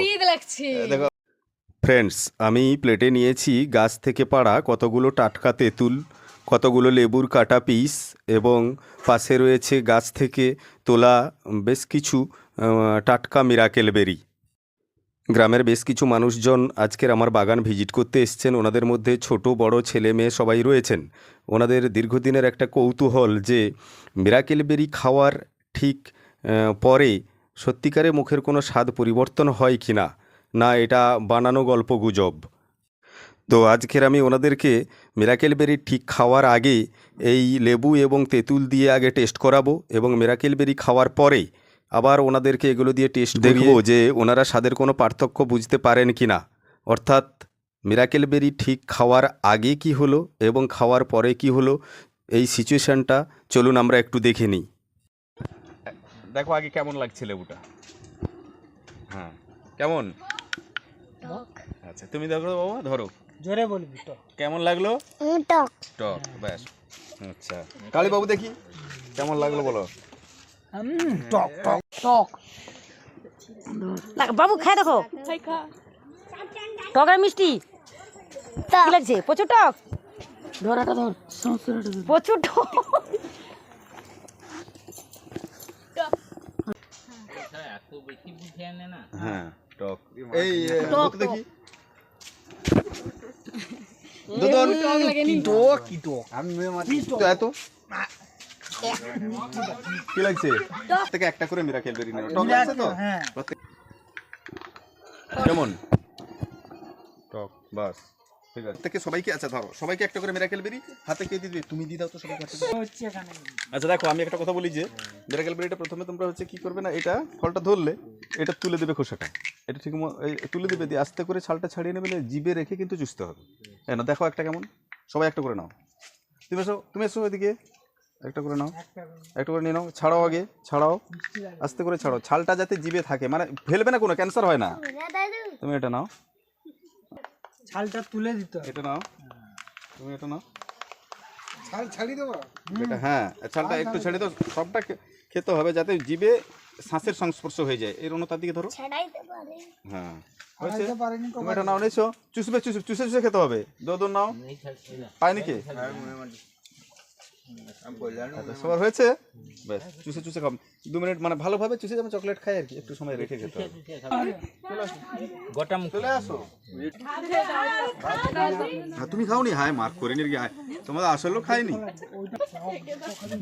দেখো দেখো। ফ্রেন্ডস আমি প্লেটে নিয়েছি গাছ থেকে পাড়া কতগুলো টাটকা তেঁতুল কতগুলো লেবুর কাটা পিস এবং পাশে রয়েছে গাছ থেকে তোলা বেশ কিছু টাটকা মিরাকেল বেরি গ্রামের বেশ কিছু মানুষজন আজকের আমার বাগান ভিজিট করতে এসছেন। ওনাদের মধ্যে ছোট বড় ছেলে মেয়ে সবাই রয়েছেন। ওনাদের দীর্ঘদিনের একটা কৌতূহল যে মিরাকেল বেরি খাওয়ার ঠিক পরে সত্যিকারে মুখের কোনো স্বাদ পরিবর্তন হয় কি না? না এটা বানানো গল্প গুজব। তো আজকের আমি ওনাদেরকে মিরাকেল বেরি ঠিক খাওয়ার আগে এই লেবু এবং তেঁতুল দিয়ে আগে টেস্ট করাবো এবং মিরাকেল বেরি খাওয়ার পরে আবার ওনাদেরকে এগুলো দিয়ে টেস্ট দেখব যে ওনারা স্বাদের কোনো পার্থক্য বুঝতে পারেন কি না। অর্থাৎ মিরাকেল বেরি ঠিক খাওয়ার আগে কি হলো এবং খাওয়ার পরে কি হলো এই সিচুয়েশানটা চলুন আমরা একটু দেখে নিই। দেখো আগে কেমন লাগছে লেবুটা। হ্যাঁ কেমন? আচ্ছা তুমি দেখো বাবা ধরো। জোরে বলবি তো। কেমন লাগল? টক। টক ব্যাস। আচ্ছা। কালী বাবু দেখি কেমন লাগল বলো? টক টক। টক। লাগ- বাবু খাই দেখো টক আর মিষ্টি? লাগছে? প্রচুর টক? ধরাটা ধর সমস্যাটা ধর। প্রচুর টক। হ্যাঁ। টক। এই টক দেখি। দুদন কি টক কি টক? আমি তো এত? কি লাগছে? থেকে একটা করে টক লাগছে তো? হ্যাঁ। কেমন? টক বাস। ঠিক আছে। থেকে সবাইকে আচ্ছা ধরো সবাইকে একটা করে মিরাকেল বেরি হাতে কে দিবে তুমি দিয়ে দাও তো হচ্ছে আচ্ছা দেখো আমি একটা কথা বলি যে মিরাকেল বেরিটা প্রথমে তোমরা হচ্ছে কি করবে না এটা ফলটা ধরলে এটা তুলে দেবে খোসাটা। এটা ঠিক এই তুলে দেবে দিয়ে আস্তে করে ছালটা ছাড়িয়ে নেবে জিভে রেখে কিন্তু চুষতে হবে। হ্যাঁ না দেখো একটা কেমন। সবাই একটা করে নাও। তুমি এসো তুমি এসো এদিকে। একটা করে নাও। একটা করে নিয়ে নাও। ছাড়াও আগে ছাড়াও। আস্তে করে ছাড়াও। ছালটা যাতে জিভে থাকে মানে ফেলবে না কোনো ক্যান্সার হয় না। তুমি এটা নাও। ছালটা তুলে দিতে হবে। এটা নাও। তুমি এটা নাও। ছাল ছাড়ি দেবো? এটা হ্যাঁ ছালটা একটু ছেড়ে দাও সবটা খেতে হবে যাতে জিবে শ্বাসের সংস্পর্শ হয়ে যায়। এর অন্য তার দিকে ধরো। হ্যাঁ। তুমি এটা নাও নিছো চুষবে চুষে চুষে চুষে খেতে হবে। দোদন নাও। পায় নাকি আচ্ছা, সবার হয়েছে? বেশ চুষে চুষে খাও দু মিনিট মানে ভালোভাবে চুষে যেমন চকলেট খাই আর কি একটু সময় রেখে খেতে হবে। চলে আসো। হ্যাঁ তুমি খাওনি? হায় মার্ক করে নি হায়। তোমাদের আসল লোক খায়নি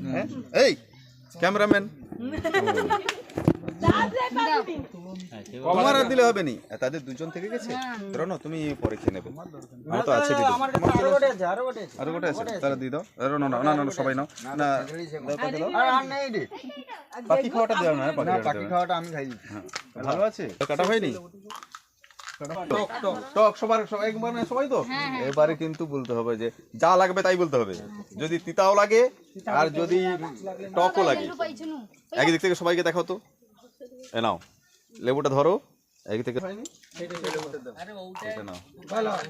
হ্যাঁ? এই ক্যামেরাম্যান। তোমার আর দিলে হবে নি। তাদের দুজন থেকে গেছে? রনো তুমি পরে খেয়ে নেবে আমার তো আছে দিদি আরও গোটে আছে। তাহলে দিয়ে দাও। আরে না না না সবাই নাও। না পাখি খাওয়াটা দেওয়া না পাখি না খাওয়াটা পাখি দেও না। খাওয়াটা আমি খাই হ্যাঁ, ভালো আছে। কাটা হয়নি? টক টক টক সবার সবাই একবার সবাই তো? এবারে কিন্তু বলতে হবে যে যা লাগবে তাই বলতে হবে। যদি তিতাও লাগে আর যদি টকও লাগে। একদিক থেকে সবাইকে দেখাও তো। এ নাও। লেবুটা ধরো। একদিক থেকে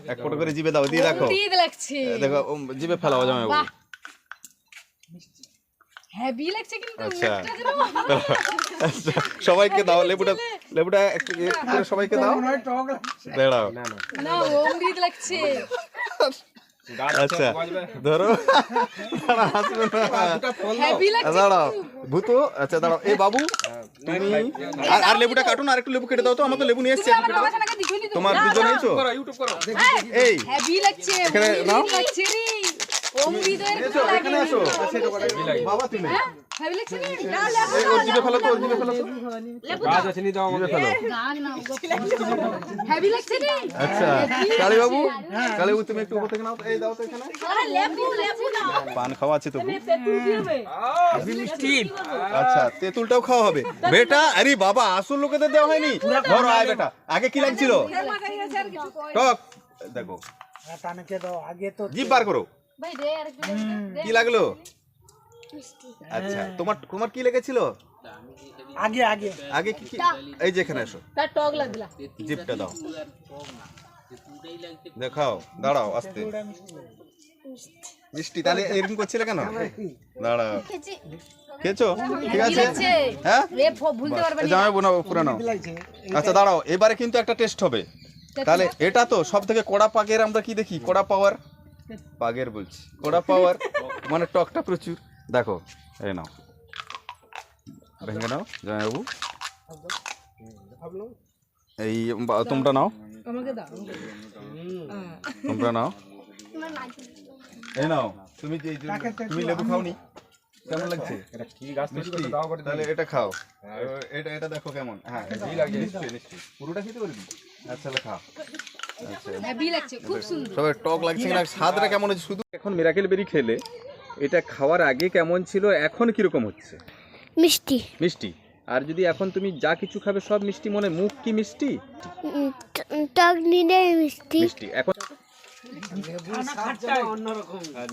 এক ফটো করে জিভে দাও দিয়ে দেখো। এ দেখো জিভে ফেলাও জামাই বাবু হেভি লাগছে কিন্তু আচ্ছা। আচ্ছা, সবাইকে দাও লেবুটা লেবুটা একটু করে সবাইকে দাও। টক দাঁড়াও। না অমৃত লাগছে। আচ্ছা ধরো। দাঁড়া, হাসবে না। দাঁড়াও ভূতো। আচ্ছা দাঁড়াও। এই বাবু। তুমি আর আর লেবুটা কাটুন আর একটু লেবু কেটে দাও তো আমার তো লেবু নিয়ে এসেছি তোমার দুজন নিয়েছো এই হেভি লাগছে এখানে নাও। বাবা তুমি আচ্ছা কালী বাবু কালী তুমি একটু থেকে নাও এই দাও তো এখানে। লেবু লেবু দাও। পান খাওয়া আছে আচ্ছা তেঁতুলটাও খাওয়া হবে। বেটা আরে বাবা আসল লোকেদের দেওয়া হয়নি। ধরো আয় বেটা আগে কি লাগছিল? টক দেখো। টানকে দাও আগে তো জিভ বার করো। কি লাগল? আচ্ছা তোমার তোমার কি লেগেছিল? আগে আগে। আগে কি কি এই যে এখানে এসো। তার টক লাগলা জিভটা দাও। দেখাও দাঁড়াও আস্তে। মিষ্টি। তাহলে এরকম করছিলে কেন? দাঁড়াও। খেয়েছো। ঠিক আছে? হ্যাঁ? রে ফ- ভুলতে পারবে না। জামাই বোনা পুরানো আচ্ছা দাঁড়াও এবারে কিন্তু একটা টেস্ট হবে। তাহলে এটা তো সব থেকে কড়া পাকের আমরা কি দেখি? কড়া পাওয়ার? পাগের বলছি। কড়া পাওয়ার? মানে টকটা প্রচুর। দেখো এই নাও। ভেঙে নাও জামাইবাবু। এই তোমরা নাও। তোমরা নাও। এই নাও তুমি তুমি লেবু খাওনি? কেমন লাগছে? তাহলে এটা খাও। এটা এটা দেখো কেমন। হ্যাঁ নিশ্চয়ই নিশ্চয়ই। পুরোটা খেতে পারবি? আচ্ছা আচ্ছা সবাই টক লাগছে না? স্বাদটা কেমন হচ্ছে শুধু এখন মিরাকেল বেরি খেলে এটা খাওয়ার আগে কেমন ছিল এখন কীরকম হচ্ছে? মিষ্টি। মিষ্টি? আর যদি এখন তুমি যা কিছু খাবে সব মিষ্টি মনে মুখ কি মিষ্টি? টক নিলে মিষ্টি। মিষ্টি। এখন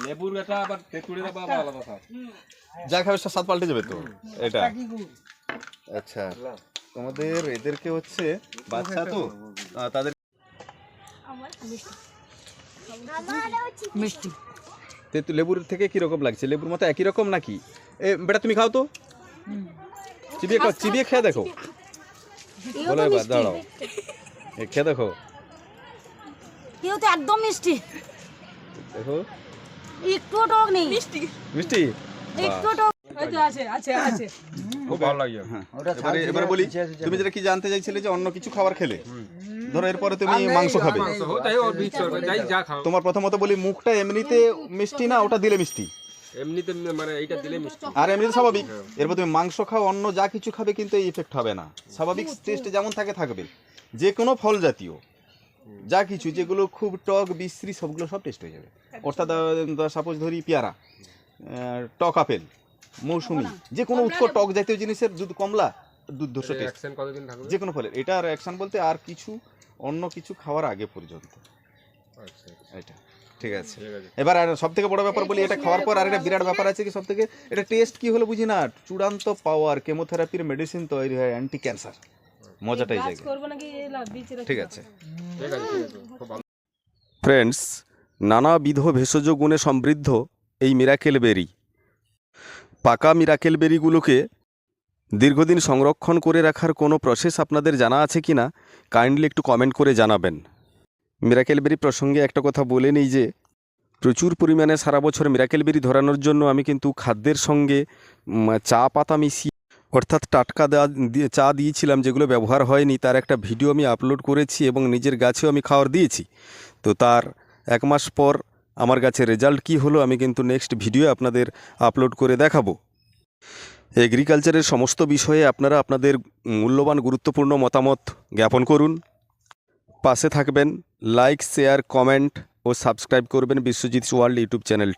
লেবুর এটা আবার তেঁতুলের আবার আলাদা স্বাদ। যা খাবে সব স্বাদ পাল্টে যাবে তো? এটা। আচ্ছা তোমাদের এদেরকে হচ্ছে বাচ্চা তো? তাদের মিষ্টি। তেঁতু লেবুর থেকে কি রকম লাগছে? লেবুর মতো একই রকম নাকি? এ বেটা তুমি খাও তো। চিবিয়ে খাও চিবিয়ে খেয়ে দেখো। বলো এবার দাঁড়াও। এ খেয়ে দেখো। কেউ তো একদম মিষ্টি। দেখো। একটু টক নেই। মিষ্টি? মিষ্টি? একটু টক আছে আছে আছে। খুব ভালো লাগে হ্যাঁ। এবারে এবারে বলি তুমি যেটা কি জানতে চাইছিলে যে অন্য কিছু খাবার খেলে? ধরো এরপরে তুমি মাংস খাবে। তাই ওর বীজ চড়বে যাই যা খাও। তোমার প্রথমত বলি মুখটা এমনিতে মিষ্টি না ওটা দিলে মিষ্টি? এমনিতে মানে এইটা দিলে মিষ্টি। আর এমনিতে স্বাভাবিক। এরপর তুমি মাংস খাও অন্য যা কিছু খাবে কিন্তু এই ইফেক্ট হবে না। স্বাভাবিক টেস্ট যেমন থাকে থাকবে। যে কোনো ফল জাতীয়। যা কিছু যেগুলো খুব টক বিশ্রী সবগুলো সব টেস্ট হয়ে যাবে। অর্থাৎ সাপোজ ধরি পেয়ারা টক আপেল। মৌসুমি যে কোনো উৎকট টক জাতীয় জিনিসের দুধ কমলা দুধ টেস্ট অ্যাকশন যে কোনো ফলের এটা আর অ্যাকশন বলতে আর কিছু অন্য কিছু খাওয়ার আগে পর্যন্ত। আচ্ছা এটা ঠিক আছে। এবার আর সব থেকে বড় ব্যাপার বলি এটা খাওয়ার পর আর একটা বিরাট ব্যাপার আছে কি সব থেকে এটা টেস্ট কি হলো বুঝি না চূড়ান্ত পাওয়ার কেমোথেরাপির মেডিসিন তৈরি হয় অ্যান্টি ক্যান্সার মজাটাই জায়গা। করব নাকি লাভ বিচ ঠিক আছে। ঠিক আছে ঠিক আছে। খুব ভালো। ফ্রেন্ডস নানাবিধ ভেষজ গুণে সমৃদ্ধ এই মিরাকেল বেরি পাকা মিরাকেল বেরিগুলোকে দীর্ঘদিন সংরক্ষণ করে রাখার কোনো প্রসেস আপনাদের জানা আছে কি না কাইন্ডলি একটু কমেন্ট করে জানাবেন। মিরাকেল বেরি প্রসঙ্গে একটা কথা বলে নিই যে, প্রচুর পরিমাণে সারা বছর মিরাকেল বেরি ধরানোর জন্য আমি কিন্তু খাদ্যের সঙ্গে চা পাতা মিশিয়ে, অর্থাৎ টাটকা দেওয়া দিয়ে চা দিয়েছিলাম যেগুলো ব্যবহার হয়নি, তার একটা ভিডিও আমি আপলোড করেছি এবং নিজের গাছেও আমি খাওয়ার দিয়েছি। তো তার এক মাস পর আমার কাছে রেজাল্ট কি হলো আমি কিন্তু নেক্সট ভিডিও আপনাদের আপলোড করে দেখাবো। এগ্রিকালচারের সমস্ত বিষয়ে আপনারা আপনাদের মূল্যবান, গুরুত্বপূর্ণ মতামত জ্ঞাপন করুন। পাশে থাকবেন লাইক শেয়ার কমেন্ট ও সাবস্ক্রাইব করবেন বিশ্বজিৎ ওয়ার্ল্ড ইউটিউব চ্যানেলটি।